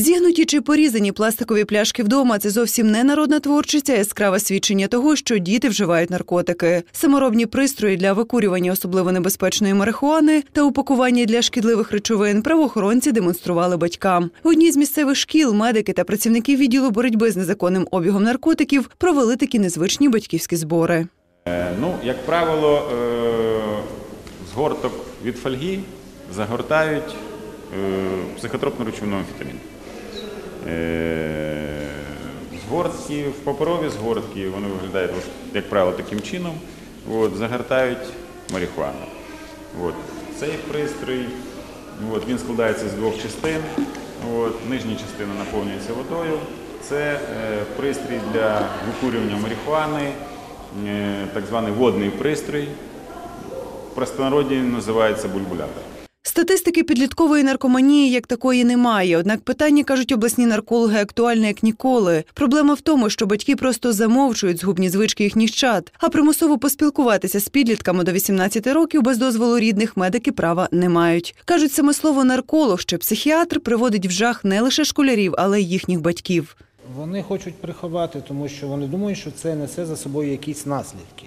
Зігнуті чи порізані пластикові пляшки вдома це зовсім не народна творчість, а яскраве свідчення того, що діти вживають наркотики. Саморобні пристрої для викурювання особливо небезпечної марихуани та упакування для шкідливих речовин правоохоронці демонстрували батькам. В одній з місцевих шкіл медики та працівники відділу боротьби з незаконним обігом наркотиків провели такі незвичні батьківські збори. Е, Ну, як правило, е, згорток від фольги загортають е, психотропну речовину амфетамін. Е, Згортки, в паперові згортки, вони виглядають, як правило, таким чином, от, загортають марихуану. От. Цей пристрій, от, він складається з двох частин. От, нижня частина наповнюється водою. Це е, пристрій для викурювання марихуани, е, так званий водний пристрій. В простонароді називається бульбулятор. Статистики підліткової наркоманії як такої немає. Однак питання кажуть обласні наркологи актуальне як ніколи. Проблема в тому, що батьки просто замовчують згубні звички їхніх чад, а примусово поспілкуватися з підлітками до 18 років без дозволу рідних медики права не мають. кажуть, саме слово нарколог чи психіатр приводить в жах не лише школярів, але й їхніх батьків. Вони хочуть приховати, тому що вони думають, що це несе за собою якісь наслідки.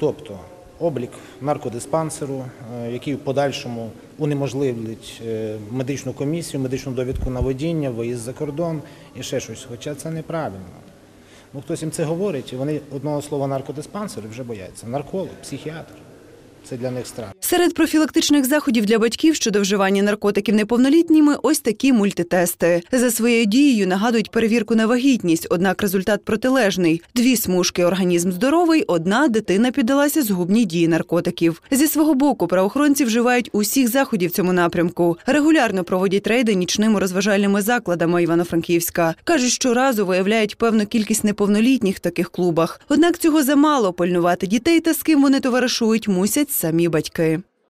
Тобто облік наркодиспансеру, е, який в подальшому унеможливить е, медичну комісію, медичну довідку на водіння, виїзд за кордон і ще щось. Хоча це неправильно. Ну, хтось їм це говорить, і вони одного слова наркодиспансер вже бояться. Нарколог, психіатр. Це для них страх. Серед профілактичних заходів для батьків щодо вживання наркотиків неповнолітніми ось такі мультитести. За своєю дією нагадують перевірку на вагітність, однак результат протилежний: дві смужки організм здоровий, одна дитина піддалася згубній дії наркотиків. Зі свого боку правоохоронці вживають усіх заходів в цьому напрямку. Регулярно проводять рейди нічними розважальними закладами Івано-Франківська. кажуть, щоразу виявляють певну кількість неповнолітніх в таких клубах. Однак цього замало пильнувати дітей та з ким вони товаришують мусять самі батьки.